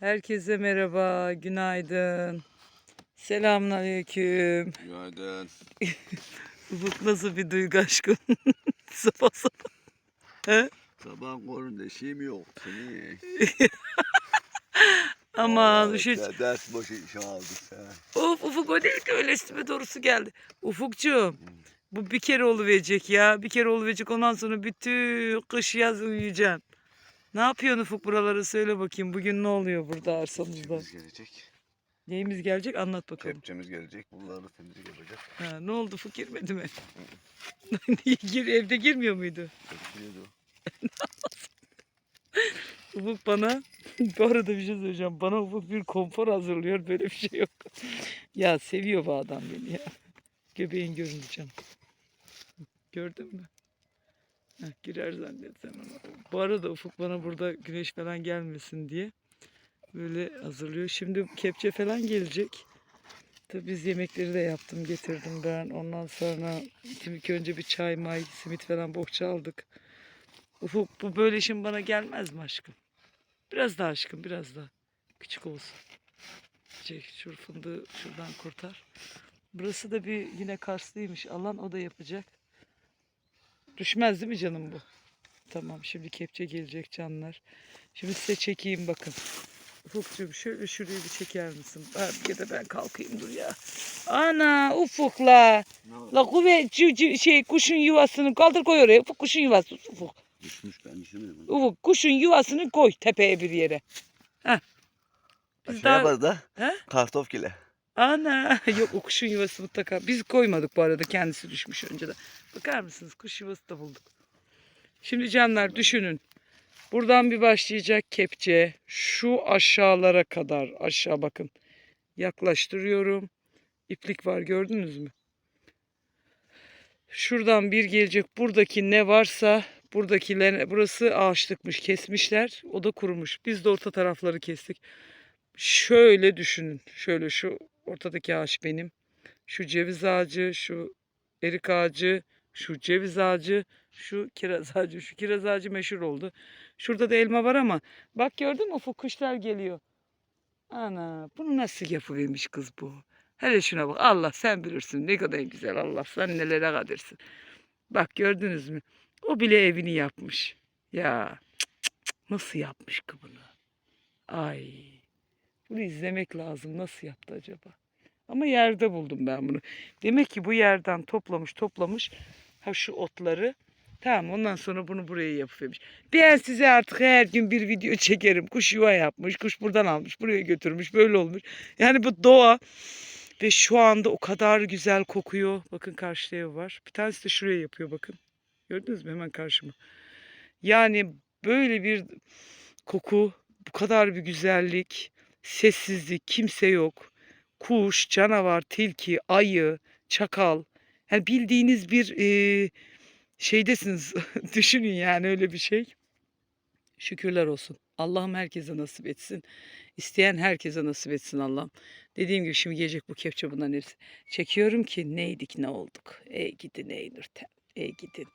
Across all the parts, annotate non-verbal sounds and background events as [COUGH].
Herkese merhaba, günaydın. Selamünaleyküm. Günaydın. [LAUGHS] Ufuk nasıl bir duygu aşkım? [LAUGHS] sabah sabah. He? Sabah korun eşiğim yok. Seni. [LAUGHS] Aman Vallahi şu... de- Ders başı iş aldık. Of Ufuk o değil ki öyle üstüme doğrusu geldi. Ufukcuğum bu bir kere oluverecek ya. Bir kere oluverecek ondan sonra bütün kış yaz uyuyacaksın. Ne yapıyorsun Ufuk buraları söyle bakayım. Bugün ne oluyor burada arsamızda? Kepçemiz gelecek. Neyimiz gelecek anlat bakalım. Kepçemiz gelecek. Buraları temizlik yapacak. Ha, ne oldu Ufuk girmedi mi? [LAUGHS] Gir, evde girmiyor muydu? Kepçeliyordu. [LAUGHS] Ufuk bana [LAUGHS] bu arada bir şey söyleyeceğim. Bana Ufuk bir konfor hazırlıyor. Böyle bir şey yok. ya seviyor bu adam beni ya. Göbeğin göründü canım. Gördün mü? Girer zannetsen ona. Bu arada Ufuk bana burada güneş falan gelmesin diye böyle hazırlıyor. Şimdi kepçe falan gelecek. Tabii biz yemekleri de yaptım, getirdim ben. Ondan sonra ilk önce bir çay, may, simit falan bohça aldık. Ufuk bu böyle işin bana gelmez mi aşkım? Biraz daha aşkım biraz daha. Küçük olsun. Çek şu fındığı şuradan kurtar. Burası da bir yine karslıymış alan o da yapacak. Düşmez değil mi canım bu? Tamam şimdi kepçe gelecek canlar. Şimdi size çekeyim bakın. Ufukcuğum şöyle şurayı bir çeker misin? Ha, Ya da ben kalkayım dur ya. Ana ufukla. La kuvvet şey kuşun yuvasını kaldır koy oraya. Ufuk kuşun yuvası. Ufuk. Düşmüş ben düşünmedim. onu. Ufuk kuşun yuvasını koy tepeye bir yere. Heh. Biz Şey daha... yaparız da. He? Kartof kile. Ana [LAUGHS] yok o kuşun yuvası mutlaka. Biz koymadık bu arada kendisi düşmüş önceden. Bakar mısınız kuş yuvası da bulduk. Şimdi canlar düşünün. Buradan bir başlayacak kepçe. Şu aşağılara kadar aşağı bakın. Yaklaştırıyorum. İplik var gördünüz mü? Şuradan bir gelecek. Buradaki ne varsa buradakiler burası ağaçlıkmış kesmişler. O da kurumuş. Biz de orta tarafları kestik. Şöyle düşünün. Şöyle şu ortadaki ağaç benim. Şu ceviz ağacı, şu erik ağacı, şu ceviz ağacı, şu kiraz ağacı. Şu kiraz ağacı meşhur oldu. Şurada da elma var ama bak gördün mü ufuk kuşlar geliyor. Ana bunu nasıl yapıvermiş kız bu? Hele şuna bak Allah sen bilirsin ne kadar güzel Allah sen nelere kadirsin. Bak gördünüz mü? O bile evini yapmış. Ya cık cık cık, nasıl yapmış ki bunu? Ay bunu izlemek lazım. Nasıl yaptı acaba? Ama yerde buldum ben bunu. Demek ki bu yerden toplamış toplamış ha şu otları. Tamam ondan sonra bunu buraya yapıvermiş. Ben size artık her gün bir video çekerim. Kuş yuva yapmış, kuş buradan almış, buraya götürmüş, böyle olmuş. Yani bu doğa ve şu anda o kadar güzel kokuyor. Bakın karşıda ev var. Bir tanesi de şuraya yapıyor bakın. Gördünüz mü hemen karşıma. Yani böyle bir koku, bu kadar bir güzellik, sessizlik, kimse yok. Kuş, canavar, tilki, ayı, çakal. Yani bildiğiniz bir e, şeydesiniz. [LAUGHS] Düşünün yani öyle bir şey. Şükürler olsun. Allah'ım herkese nasip etsin. İsteyen herkese nasip etsin Allah'ım. Dediğim gibi şimdi gelecek bu kepçe bundan hepsi. Çekiyorum ki neydik ne olduk. Ey gidin ey Nurten. Ey gidin.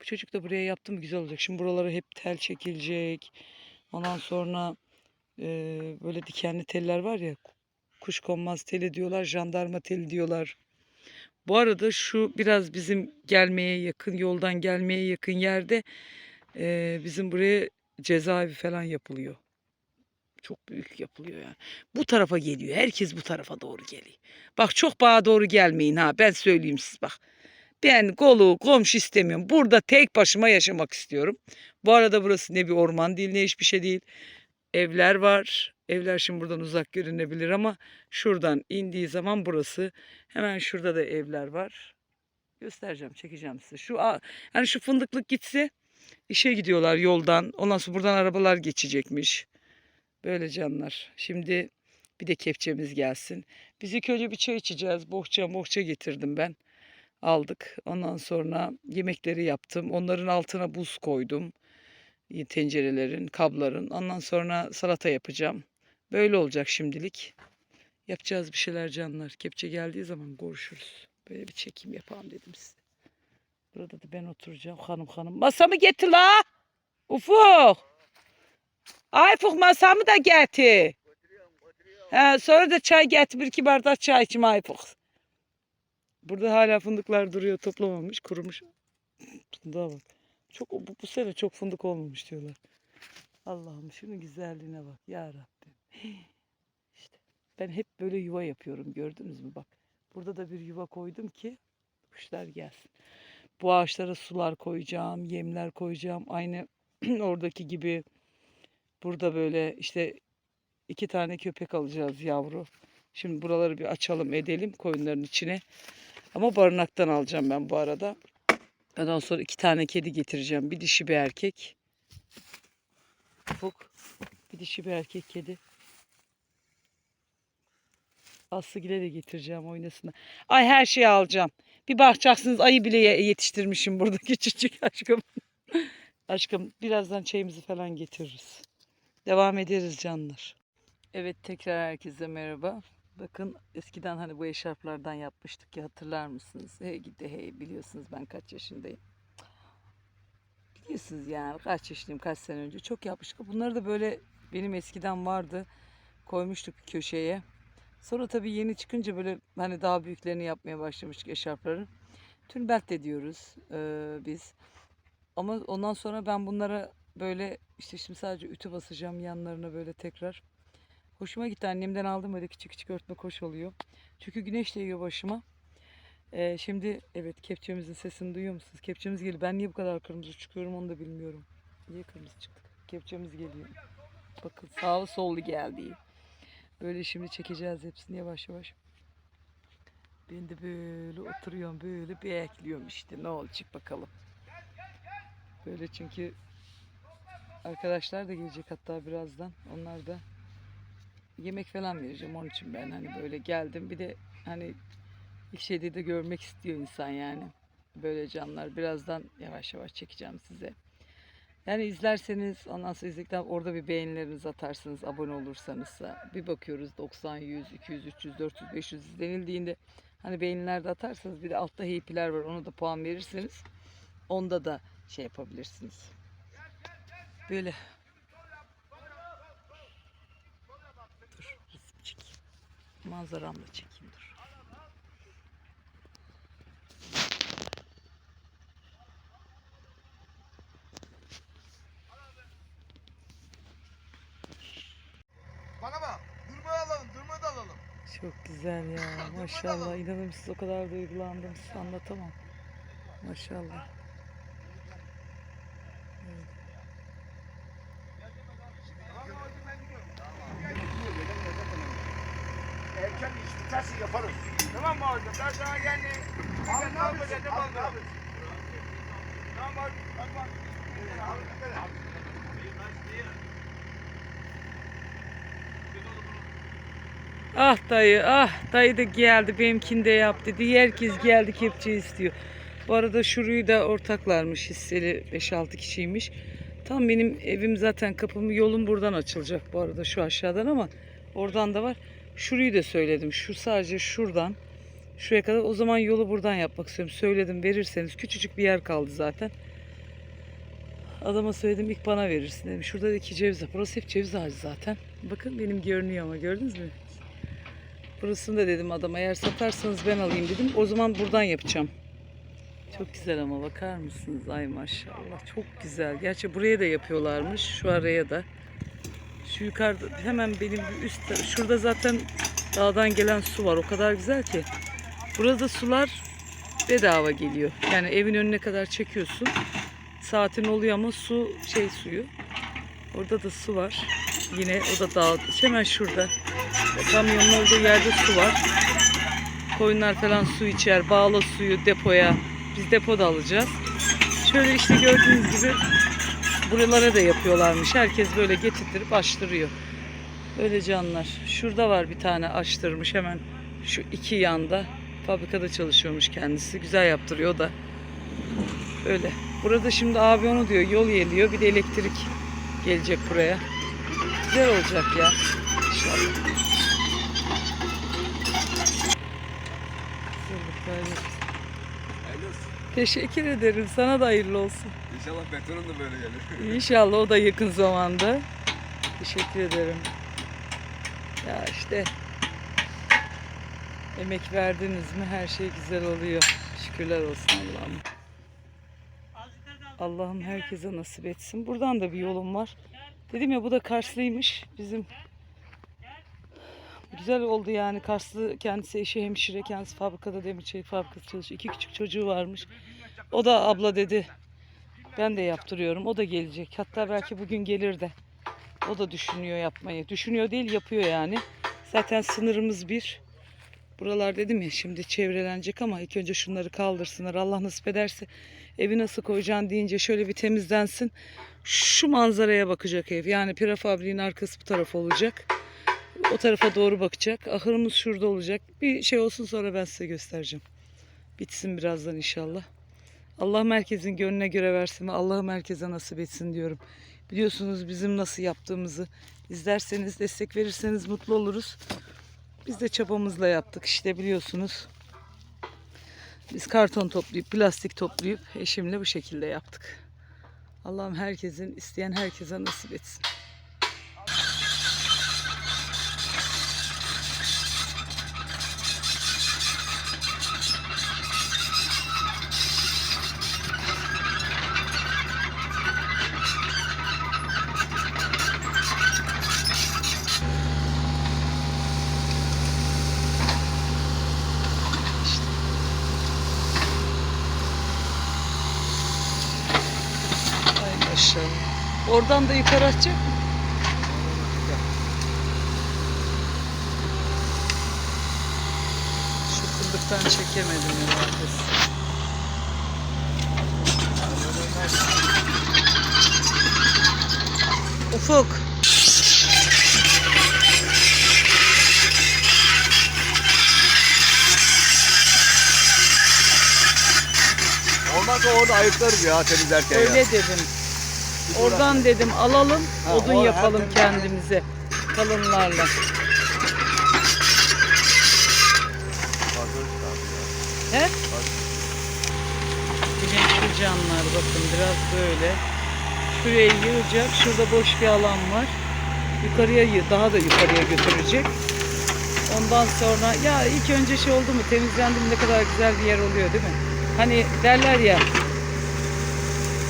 Bu çocuk da buraya yaptı mı güzel olacak. Şimdi buralara hep tel çekilecek. Ondan sonra e, böyle dikenli teller var ya. Kuş konmaz teli diyorlar. Jandarma teli diyorlar. Bu arada şu biraz bizim gelmeye yakın yoldan gelmeye yakın yerde e, bizim buraya cezaevi falan yapılıyor. Çok büyük yapılıyor yani. Bu tarafa geliyor. Herkes bu tarafa doğru geliyor. Bak çok bana doğru gelmeyin ha. Ben söyleyeyim siz bak. Ben kolu komşu istemiyorum. Burada tek başıma yaşamak istiyorum. Bu arada burası ne bir orman değil ne hiçbir şey değil. Evler var. Evler şimdi buradan uzak görünebilir ama şuradan indiği zaman burası. Hemen şurada da evler var. Göstereceğim, çekeceğim size. Şu hani şu fındıklık gitse işe gidiyorlar yoldan. Ondan sonra buradan arabalar geçecekmiş. Böyle canlar. Şimdi bir de kepçemiz gelsin. Biz ilk önce bir çay içeceğiz. Bohça bohça getirdim ben. Aldık. Ondan sonra yemekleri yaptım. Onların altına buz koydum. Tencerelerin, kabların. Ondan sonra salata yapacağım. Böyle olacak şimdilik. Yapacağız bir şeyler canlar. Kepçe geldiği zaman görüşürüz. Böyle bir çekim yapalım dedim size. Burada da ben oturacağım hanım hanım. Masamı getir la. Ufuk. Ay Ufuk masamı da getir. Ha, sonra da çay getir bir iki bardak çay içim ayıpık. Burada hala fındıklar duruyor toplamamış kurumuş. Fındığa bak. Çok, bu, bu sene çok fındık olmamış diyorlar. Allah'ım şunun güzelliğine bak ya Rabbim. [GASPS] İşte ben hep böyle yuva yapıyorum gördünüz mü bak. Burada da bir yuva koydum ki kuşlar gelsin. Bu ağaçlara sular koyacağım, yemler koyacağım. Aynı [CLEARS THROAT] oradaki gibi burada böyle işte iki tane köpek alacağız yavru. Şimdi buraları bir açalım edelim koyunların içine. Ama barınaktan alacağım ben bu arada. Ondan sonra iki tane kedi getireceğim. Bir dişi bir erkek. Ufuk. Bir dişi bir erkek kedi. Aslıgil'e de getireceğim oynasına. Ay her şeyi alacağım. Bir bakacaksınız ayı bile ye- yetiştirmişim burada [LAUGHS] küçücük aşkım. aşkım birazdan çayımızı falan getiririz. Devam ederiz canlar. Evet tekrar herkese merhaba. Bakın eskiden hani bu eşarplardan yapmıştık ya hatırlar mısınız? Hey gidi hey biliyorsunuz ben kaç yaşındayım. Biliyorsunuz yani kaç yaşındayım kaç sene önce çok yapmıştık. Bunları da böyle benim eskiden vardı. Koymuştuk köşeye. Sonra tabii yeni çıkınca böyle hani daha büyüklerini yapmaya başlamıştık eşarpların. Tülbelt de diyoruz eee, biz. Ama ondan sonra ben bunlara böyle işte şimdi sadece ütü basacağım yanlarına böyle tekrar. Hoşuma gitti annemden aldım öyle küçük küçük örtme koş oluyor. Çünkü güneş değiyor başıma. Eee, şimdi evet kepçemizin sesini duyuyor musunuz? Kepçemiz geliyor. Ben niye bu kadar kırmızı çıkıyorum onu da bilmiyorum. Niye kırmızı çıktık? Kepçemiz geliyor. Bakın sağlı sollu geldi. Böyle şimdi çekeceğiz hepsini yavaş yavaş. Ben de böyle oturuyorum böyle bekliyorum işte ne olacak bakalım. Böyle çünkü arkadaşlar da gelecek hatta birazdan. Onlar da yemek falan vereceğim onun için ben hani böyle geldim. Bir de hani ilk şeyde de görmek istiyor insan yani. Böyle canlar birazdan yavaş yavaş çekeceğim size. Yani izlerseniz ondan sonra izledikten orada bir beğenilerinizi atarsınız abone olursanız da. Bir bakıyoruz 90, 100, 200, 300, 400, 500 izlenildiğinde hani beğeniler de atarsanız bir de altta heypiler var onu da puan verirseniz onda da şey yapabilirsiniz. Böyle. Dur resim çekeyim. Manzaramla çekeyim dur. Bana bak. Durmayı alalım. Durmayı da alalım. Çok güzel ya. Maşallah. İnanır mısınız o kadar duygulandım. Size anlatamam. Maşallah. Erken iş biterse yaparız. Tamam mı hocam? Ben sana yani. Abi ne yapıyorsun? Ne yapıyorsun? Tamam abi. Bak bak. Ah dayı ah dayı da geldi benimkini de yap dedi. Herkes geldi kepçe istiyor. Bu arada şuruyu da ortaklarmış hisseli 5-6 kişiymiş. Tam benim evim zaten kapımı yolum buradan açılacak bu arada şu aşağıdan ama oradan da var. Şuruyu da söyledim. Şu sadece şuradan şuraya kadar o zaman yolu buradan yapmak istiyorum. Söyledim verirseniz küçücük bir yer kaldı zaten. Adama söyledim ilk bana verirsin dedim. Şurada da iki ceviz. Burası hep ceviz ağacı zaten. Bakın benim görünüyor ama gördünüz mü? Burasını da dedim adama eğer satarsanız ben alayım dedim. O zaman buradan yapacağım. Çok güzel ama bakar mısınız? Ay maşallah çok güzel. Gerçi buraya da yapıyorlarmış. Şu araya da. Şu yukarıda hemen benim üst şurada zaten dağdan gelen su var. O kadar güzel ki. Burada sular bedava geliyor. Yani evin önüne kadar çekiyorsun. Saatin oluyor ama su şey suyu. Orada da su var. Yine o da dağ. Hemen şurada. Kamyonun olduğu yerde su var. Koyunlar falan su içer. Bağla suyu depoya. Biz depoda alacağız. Şöyle işte gördüğünüz gibi buralara da yapıyorlarmış. Herkes böyle getirtirip açtırıyor. Böyle canlar. Şurada var bir tane açtırmış hemen şu iki yanda. Fabrikada çalışıyormuş kendisi. Güzel yaptırıyor da. Öyle. Burada şimdi abi onu diyor yol geliyor. Bir de elektrik gelecek buraya. Güzel olacak ya. İnşallah. Teşekkür ederim. Sana da hayırlı olsun. İnşallah betonun da böyle gelir. [LAUGHS] İnşallah o da yakın zamanda. Teşekkür ederim. Ya işte emek verdiniz mi her şey güzel oluyor. Şükürler olsun Allah'ım. Allah'ım herkese nasip etsin. Buradan da bir yolum var. Dedim ya bu da Karslıymış. Bizim güzel oldu yani. Karslı kendisi eşi hemşire. Kendisi fabrikada demir çelik fabrikası çalışıyor. İki küçük çocuğu varmış. O da abla dedi. Ben de yaptırıyorum. O da gelecek. Hatta belki bugün gelir de. O da düşünüyor yapmayı. Düşünüyor değil yapıyor yani. Zaten sınırımız bir. Buralar dedim ya şimdi çevrelenecek ama ilk önce şunları kaldırsınlar. Allah nasip ederse evi nasıl koyacaksın deyince şöyle bir temizlensin. Şu manzaraya bakacak ev. Yani pira fabriğin arkası bu taraf olacak. O tarafa doğru bakacak. Ahırımız şurada olacak. Bir şey olsun sonra ben size göstereceğim. Bitsin birazdan inşallah. Allah merkezin gönlüne göre versin ve Allah'ım herkese nasip etsin diyorum. Biliyorsunuz bizim nasıl yaptığımızı izlerseniz, destek verirseniz mutlu oluruz. Biz de çabamızla yaptık işte biliyorsunuz. Biz karton toplayıp, plastik toplayıp eşimle bu şekilde yaptık. Allah'ım herkesin, isteyen herkese nasip etsin. Ay maşallah. Oradan da yukarı açacak mı? Şu fındıktan çekemedim ya arkadaş. Ufuk. Olmazsa onu ayıklarız ya temizlerken ya. Öyle dedim. Oradan dedim alalım, Ha, odun yapalım kendimize kalınlarla. He? Güneşli camlar bakın biraz böyle. Şuraya yığacak. Şurada boş bir alan var. Yukarıya yı- daha da yukarıya götürecek. Ondan sonra ya ilk önce şey oldu mu temizlendi mi ne kadar güzel bir yer oluyor değil mi? Hani derler ya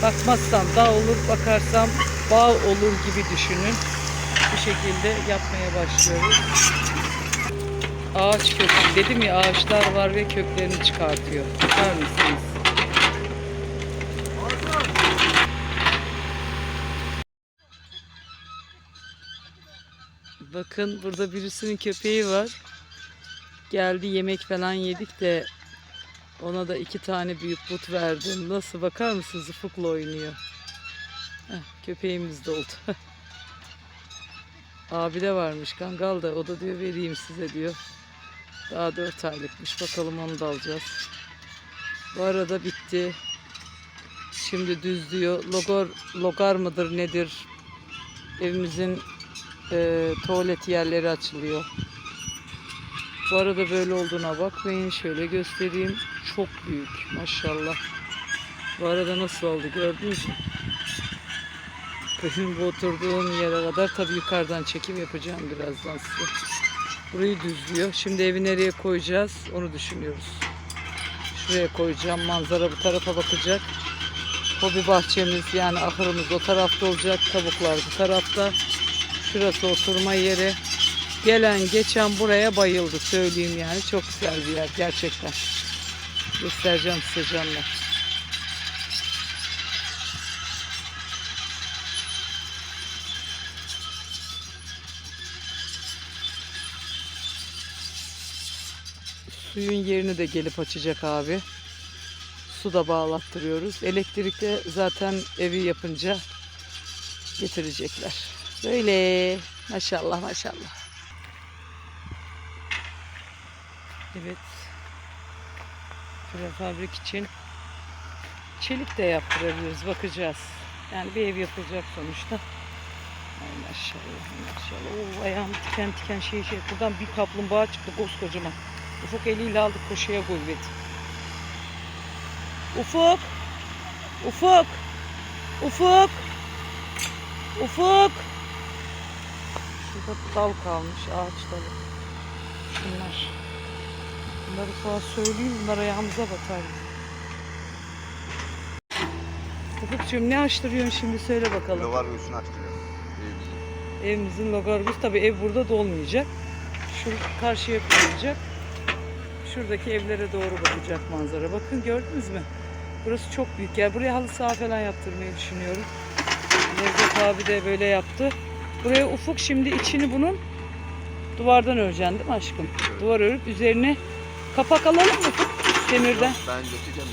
bakmazsam dağ olur bakarsam bağ olur gibi düşünün. Bu şekilde yapmaya başlıyoruz. Ağaç kökü. Dedim ya ağaçlar var ve köklerini çıkartıyor. Bakar mısınız? Bakın burada birisinin köpeği var. Geldi yemek falan yedik de ona da iki tane büyük but verdim. Nasıl bakar mısınız? Ufukla oynuyor. Heh, köpeğimiz de oldu. [LAUGHS] Abi de varmış kangal da o da diyor vereyim size diyor. Daha dört aylıkmış. Bakalım onu da alacağız. Bu arada bitti. Şimdi düz diyor. Logor, logar mıdır nedir? Evimizin e, tuvalet yerleri açılıyor. Bu arada böyle olduğuna bakmayın. Şöyle göstereyim. Çok büyük maşallah. Bu arada nasıl oldu gördünüz mü? Benim bu oturduğum yere kadar tabii yukarıdan çekim yapacağım birazdan size. Burayı düzlüyor. Şimdi evi nereye koyacağız onu düşünüyoruz. Şuraya koyacağım. Manzara bu tarafa bakacak. Hobi bahçemiz yani ahırımız o tarafta olacak. Tavuklar bu tarafta. Şurası oturma yeri. Gelen geçen buraya bayıldı söyleyeyim yani. Çok güzel bir yer gerçekten. Göstereceğim size canlar. Suyun yerini de gelip açacak abi. Su da bağlattırıyoruz. Elektrikte zaten evi yapınca getirecekler. Böyle maşallah maşallah. Evet. Prefabrik için çelik de yaptırabiliriz. Bakacağız. Yani bir ev yapılacak sonuçta. Ay maşallah maşallah. Oo, ayağım tiken tiken şey şey. Buradan bir kaplumbağa çıktı koskocaman. Ufuk eliyle aldı koşuya kuvvet. Ufuk. Ufuk. Ufuk. Ufuk. Şu Burada dal kalmış, ağaç dalı. Şunlar. Bunları falan söyleyeyim, bunlar ayağımıza batar. Ufukcuğum ne açtırıyorsun şimdi söyle bakalım. Lovar göğsünü açtırıyor. Evimizin logargos tabi ev burada dolmayacak. Şu karşıya kurulacak. Şuradaki evlere doğru bakacak manzara. Bakın gördünüz mü? Burası çok büyük yer. Buraya halı saha falan yaptırmayı düşünüyorum. Nevzat abi de böyle yaptı. Buraya ufuk şimdi içini bunun duvardan öreceksin değil mi aşkım? Duvar örüp üzerine kapak alalım mı ufuk demirden? Ben götüreceğim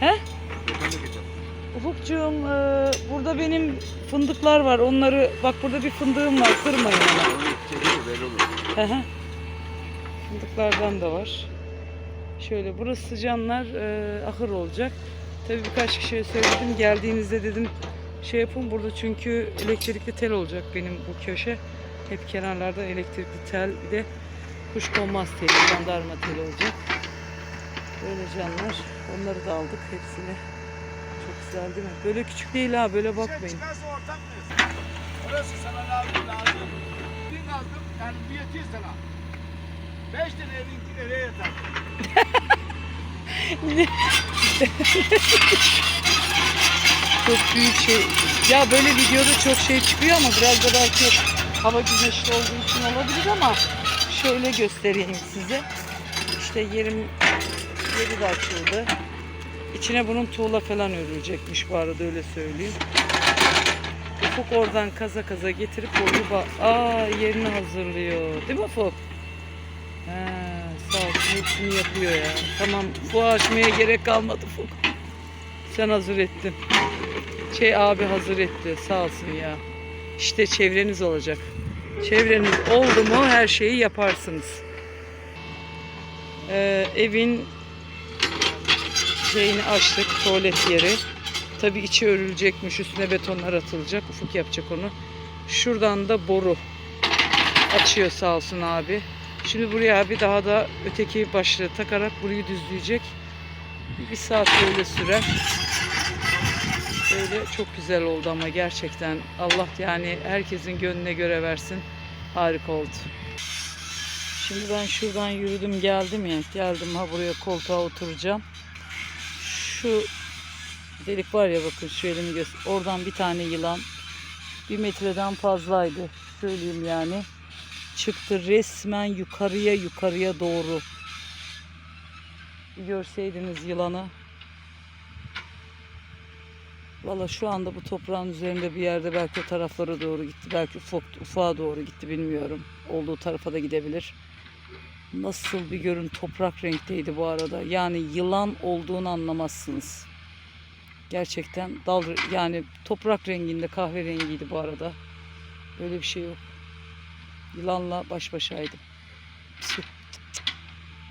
ya. He? Götürme geçeceğim. Ufukcuğum e, burada benim fındıklar var. Onları bak burada bir fındığım var. Kırmayın ama. Onu çekince belli olur. Fındıklardan da var. Şöyle burası canlar e, ahır olacak. Tabii birkaç kişiye söyledim. Geldiğinizde dedim şey yapın burada çünkü elektrikli tel olacak benim bu köşe. Hep kenarlarda elektrikli tel bir de kuşkonmaz teli, jandarma teli olacak. Böyle canlar. Onları da aldık hepsini. Çok güzel değil mi? Böyle küçük değil ha böyle bakmayın. çıkarsa ortak mıyız? Orası sana lazım lazım. Bir lazım yani bir yetiyor sana. Beş tane evinki nereye yatar? [LAUGHS] Çok büyük şey. Ya böyle videoda çok şey çıkıyor ama biraz da belki hava güneşli olduğu için olabilir ama şöyle göstereyim size. İşte yerim yeri de açıldı. İçine bunun tuğla falan örülecekmiş bu arada öyle söyleyeyim. Ufuk oradan kaza kaza getirip orada Aa yerini hazırlıyor. Değil mi Ufuk? Ha, sağ olsun hepsini yapıyor ya. Tamam bu açmaya gerek kalmadı Ufuk. Sen hazır ettin. Şey abi hazır etti sağ olsun ya. İşte çevreniz olacak. Çevreniz oldu mu her şeyi yaparsınız. Ee, evin şeyini açtık tuvalet yeri. Tabii içi örülecekmiş üstüne betonlar atılacak. Ufuk yapacak onu. Şuradan da boru açıyor sağ olsun abi. Şimdi buraya abi daha da öteki başlığı takarak burayı düzleyecek. Bir saat böyle sürer. Böyle çok güzel oldu ama gerçekten Allah yani herkesin gönlüne göre versin. Harika oldu. Şimdi ben şuradan yürüdüm geldim ya. Geldim ha buraya koltuğa oturacağım. Şu delik var ya bakın şu elimi göster. Oradan bir tane yılan bir metreden fazlaydı. Söyleyeyim yani. Çıktı resmen yukarıya yukarıya doğru. Görseydiniz yılanı. Valla şu anda bu toprağın üzerinde bir yerde belki o taraflara doğru gitti. Belki ufak, ufağa doğru gitti bilmiyorum. Olduğu tarafa da gidebilir. Nasıl bir görün toprak renkteydi bu arada. Yani yılan olduğunu anlamazsınız. Gerçekten dal yani toprak renginde kahverengiydi bu arada. Böyle bir şey yok. Yılanla baş başaydım.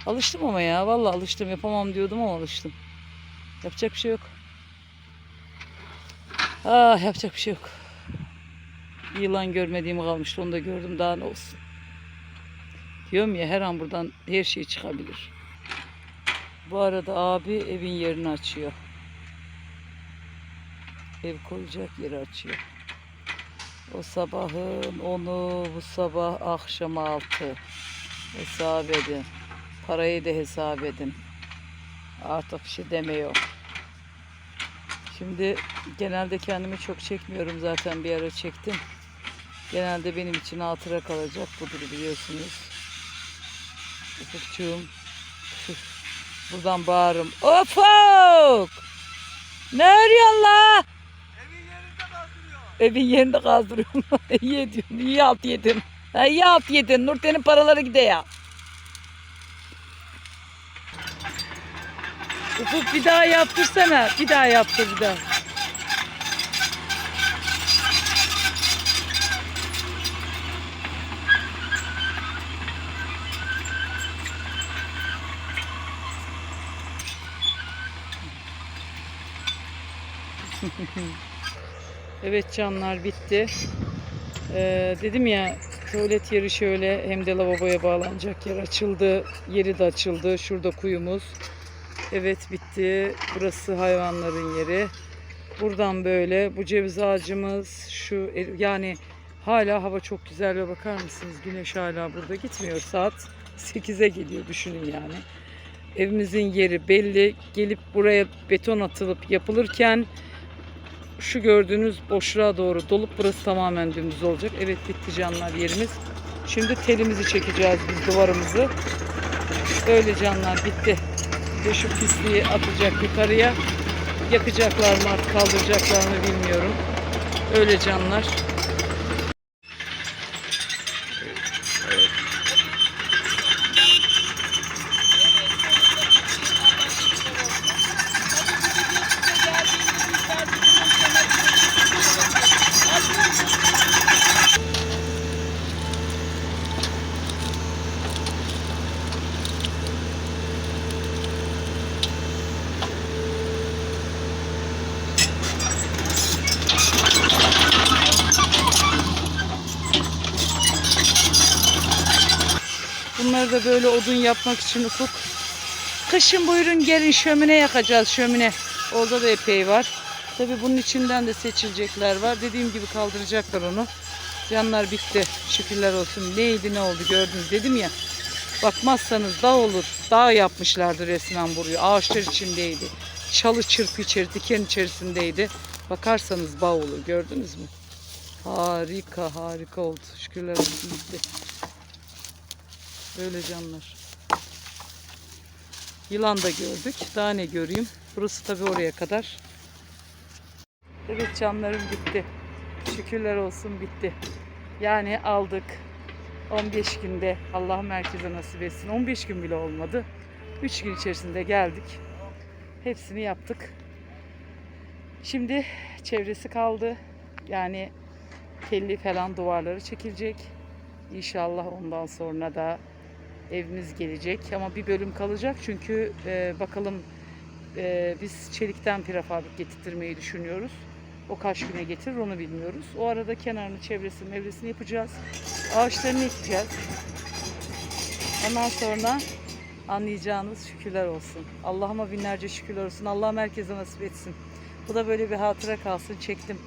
Alıştım ama ya. Vallahi alıştım. Yapamam diyordum ama alıştım. Yapacak bir şey yok. Ah yapacak bir şey yok. Yılan görmediğim kalmıştı. Onu da gördüm. Daha ne olsun. Diyorum ya her an buradan her şey çıkabilir. Bu arada abi evin yerini açıyor. Ev koyacak yeri açıyor. O sabahın onu bu sabah akşam altı. Hesap edin. Parayı da hesap edin. Artık bir şey demiyor. Şimdi genelde kendimi çok çekmiyorum zaten bir ara çektim. Genelde benim için hatıra kalacak budur biliyorsunuz. Ufukçuğum. Buradan bağırırım. Ufuk! Ne arıyorsun la? Evin yerinde kaldırıyor. Evin yerinde kazdırıyorum. [LAUGHS] iyi ediyorsun. İyi alt yedin. İyi alt yedin. Nurten'in paraları gide ya. Ufuk bir daha yaptırsana. Bir daha yaptır bir daha. [LAUGHS] Evet canlar bitti. Ee, dedim ya tuvalet yeri şöyle hem de lavaboya bağlanacak yer açıldı. Yeri de açıldı. Şurada kuyumuz. Evet bitti. Burası hayvanların yeri. Buradan böyle bu ceviz ağacımız şu yani Hala hava çok güzel ve bakar mısınız güneş hala burada gitmiyor. Saat 8'e geliyor düşünün yani. Evimizin yeri belli. Gelip buraya beton atılıp yapılırken şu gördüğünüz boşluğa doğru dolup burası tamamen dümdüz olacak. Evet bitti canlar yerimiz. Şimdi telimizi çekeceğiz biz duvarımızı. Böyle canlar bitti. De şu pisliği atacak yukarıya. Yakacaklar mı kaldıracaklar mı bilmiyorum. Öyle canlar. Bunları da böyle odun yapmak için ufuk. Kışın buyurun gelin şömine yakacağız şömine. Orada da epey var. Tabi bunun içinden de seçilecekler var. Dediğim gibi kaldıracaklar onu. Canlar bitti. Şükürler olsun. Neydi ne oldu gördünüz dedim ya. Bakmazsanız dağ olur. Dağ yapmışlardı resmen burayı. Ağaçlar içindeydi. Çalı çırpı içeri, diken içerisindeydi. Bakarsanız bağ olur. Gördünüz mü? Harika harika oldu. Şükürler olsun bitti. Böyle canlar. Yılan da gördük. Daha ne göreyim. Burası tabii oraya kadar. Evet canlarım bitti. Şükürler olsun bitti. Yani aldık. 15 günde Allah merkeze nasip etsin. 15 gün bile olmadı. 3 gün içerisinde geldik. Hepsini yaptık. Şimdi çevresi kaldı. Yani telli falan duvarları çekilecek. İnşallah ondan sonra da evimiz gelecek ama bir bölüm kalacak çünkü e, bakalım e, biz çelikten prefabrik getirtmeyi düşünüyoruz. O kaç güne getirir onu bilmiyoruz. O arada kenarını, çevresini, mevresini yapacağız. Ağaçlarını ekeceğiz. Ondan sonra anlayacağınız şükürler olsun. Allah'ıma binlerce şükürler olsun. Allah herkese nasip etsin. Bu da böyle bir hatıra kalsın. Çektim.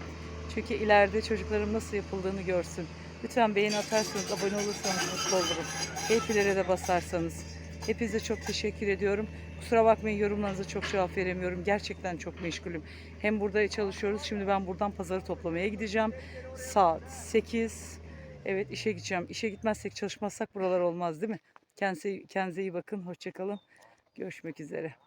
Çünkü ileride çocuklarım nasıl yapıldığını görsün. Lütfen beğeni atarsanız, abone olursanız mutlu olurum. Hepilere de basarsanız. Hepinize çok teşekkür ediyorum. Kusura bakmayın yorumlarınıza çok cevap veremiyorum. Gerçekten çok meşgulüm. Hem burada çalışıyoruz. Şimdi ben buradan pazarı toplamaya gideceğim. Saat 8. Evet işe gideceğim. İşe gitmezsek çalışmazsak buralar olmaz değil mi? Kendinize, kendinize iyi bakın. Hoşçakalın. Görüşmek üzere.